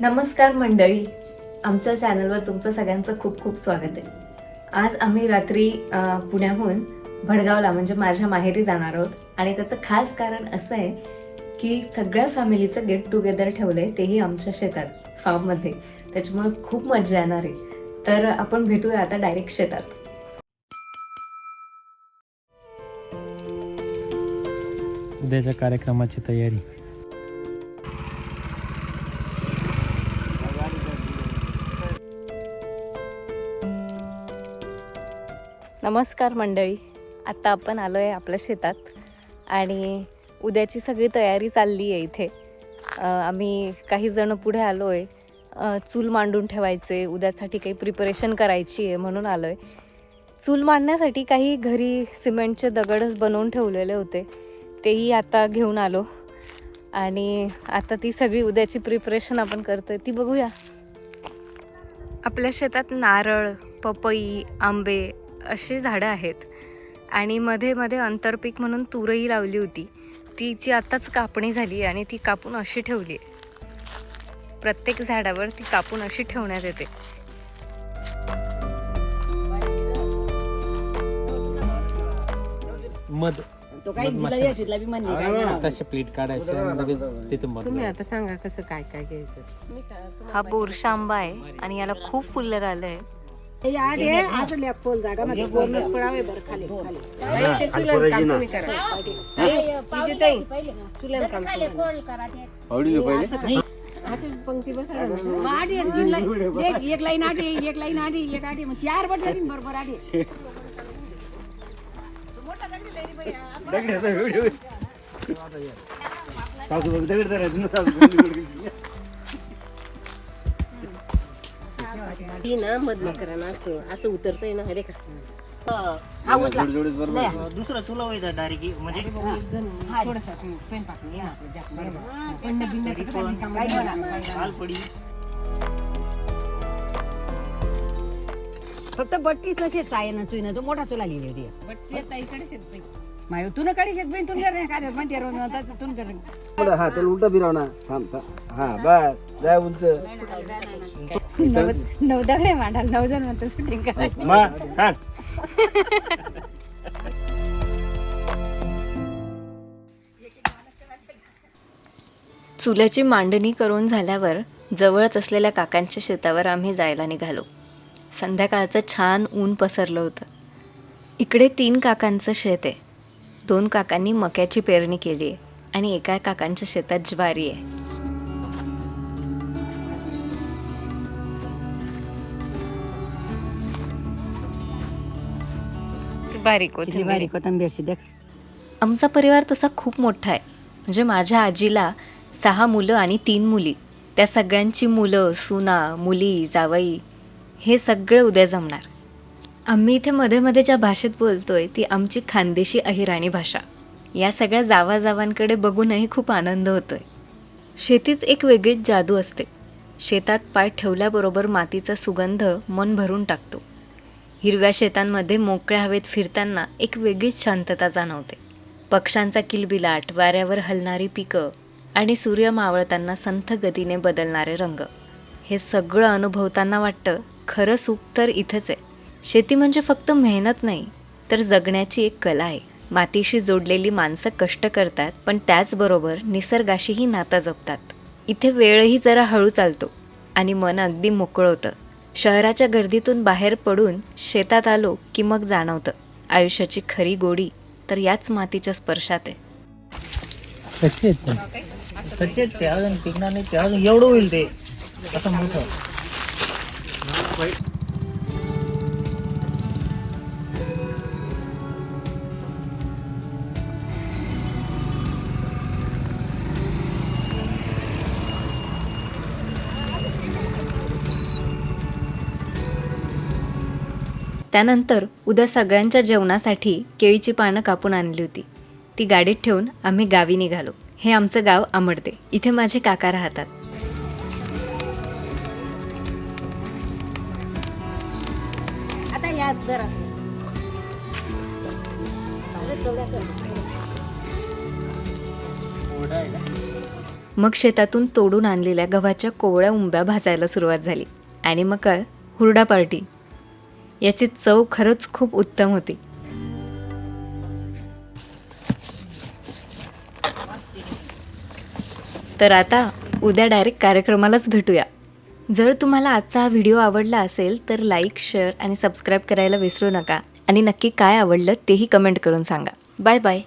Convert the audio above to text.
नमस्कार मंडळी. आमच्या चॅनलवर तुमचं सगळ्यांचं खूप खूप स्वागत आहे. आज आम्ही रात्री पुण्याहून भडगावला म्हणजे माझ्या माहेरी जाणार आहोत. आणि त्याचं खास कारण असं आहे की सगळ्या फॅमिलीचं गेट टुगेदर ठेवलं आहे तेही आमच्या शेतात फार्ममध्ये. त्याच्यामुळे खूप मजा येणार आहे. तर आपण भेटूया आता डायरेक्ट शेतात. उद्याच्या कार्यक्रमाची तयारी. नमस्कार मंडळी. आत्ता आपण आलो आहे आपल्या शेतात आणि उद्याची सगळी तयारी चालली आहे इथे. आम्ही काही जण पुढे आलो आहे चूल मांडून ठेवायचे उद्यासाठी काही प्रिपरेशन करायची आहे म्हणून आलो आहे चूल मांडण्यासाठी काही घरी सिमेंटचे दगडच बनवून ठेवलेले होते. तेही आता घेऊन आलो. आणि आता ती सगळी उद्याची प्रिपरेशन आपण करतोय ती बघूया. आपल्या शेतात नारळ पपई आंबे अशी झाडं आहेत. आणि मध्ये मध्ये आंतरपीक म्हणून तुरही लावली होती. तिची आत्ताच कापणी झाली आणि ती कापून अशी ठेवली. आहे प्रत्येक झाडावर ती कापून अशी ठेवण्यात येते. मध. तो काही जिल्हा या जिल्हा बी म्हणले काय म्हणावं. तसे प्लेट काढायचे आणि लगेच तिथे तुम्ही आता सांगा कसं काय काय घ्यायचं. हा बोरशा आंबा आहे आणि याला खूप फुलं आलंय हे आहे, असं जागा म्हणजे पडावे बरं खाली. खाली. ते चुलन काम तुम्ही करा. विजय ताई चुलन काम अशीच पंक्ती बसा एक तीन लाईन एक एक लाईन आडी एक लाईन मग चार बट बरोबर आडी ती ना मधनं करा ना असं असं उतरतंय ना हे. का दुसरा चुला व्हायचा डायरेक्ट म्हणजे? थोडस स्वयंपाक आपलं जास्त ना. रिकामं नाही होणार. पडी. फक्त बत्तीस नसे चाय ना चुई ना तो मोठा चुला लिहिली होती. बट ते ताईकडे शेत माय तू न काढी शेत बहीण तुम काय म्हणते रोज नंतर तुम कर पुढं हा त्याला उलटा फिरव ना थांब थांब. हा बस. जाय उंच. नवदा नाही मांडाल नवजण म्हणतो शूटिंग चुल्याची मांडणी करून झाल्यावर जवळच असलेल्या काकांच्या शेतावर आम्ही जायला निघालो. संध्याकाळचं छान ऊन पसरलं होतं. इकडे तीन काकांचं शेत आहे. दोन काकांनी मक्याची पेरणी केली आहे आणि एका काकांच्या शेतात ज्वारी आहे. बारीक किती बारीक कोथंबीरशी देख. आमचा परिवार तसा खूप मोठा आहे. म्हणजे माझ्या आजीला सहा मुलं आणि तीन मुली. त्या सगळ्यांची मुलं सुना मुली जावई हे सगळं उद्या जमणार. आम्ही इथे मध्ये मध्ये ज्या भाषेत बोलतोय ती आमची खानदेशी अहिराणी भाषा. या सगळ्या जावाजावांकडे बघूनही खूप आनंद होतोय. शेतीत एक वेगळीच जादू असते. शेतात पाय ठेवल्याबरोबर मातीचा सुगंध मन भरून टाकतो. हिरव्या शेतांमध्ये मोकळ्या हवेत फिरताना एक वेगळीच शांतता जाणवते. पक्ष्यांचा किलबिलाट वाऱ्यावर हलणारी पिकं आणि सूर्य मावळताना संथ गतीने बदलणारे रंग. हे सगळं अनुभवताना वाटतं खरं सुख तर इथंच आहे. शेती म्हणजे फक्त मेहनत नाही तर जगण्याची एक कला आहे. मातीशी जोडलेली माणसं कष्ट करतात पण त्याचबरोबर निसर्गाशीही नातं जपतात. इथे वेळही जरा हळू चालतो आणि मन अगदी मोकळं होतं. शहराच्या गर्दीतून बाहेर पडून शेतात आलो की मग जाणवतं. आयुष्याची खरी गोडी तर याच मातीच्या स्पर्शात आहे. कच्चे आहेत ते. अजून पिकणार नाही ते. अजून एवढं होईल ते. असं मोठं त्यानंतर उद्या सगळ्यांच्या जेवणासाठी केळीची पानं कापून आणली होती. ती गाडीत ठेवून आम्ही गावी निघालो. हे आमचं गाव आमडते. इथे माझे काका राहतात. मग शेतातून तोडून आणलेल्या गव्हाच्या कोवळ्या उंब्या भाजायला सुरुवात झाली. आणि मग काय? हुरडा पार्टी. याची चव खरंच खूप उत्तम होती. तर आता उद्या डायरेक्ट कार्यक्रमालाच भेटूया. जर तुम्हाला आजचा हा व्हिडिओ आवडला असेल तर लाईक शेअर आणि सबस्क्राईब करायला विसरू नका. आणि नक्की काय आवडलं तेही कमेंट करून सांगा. Bye bye.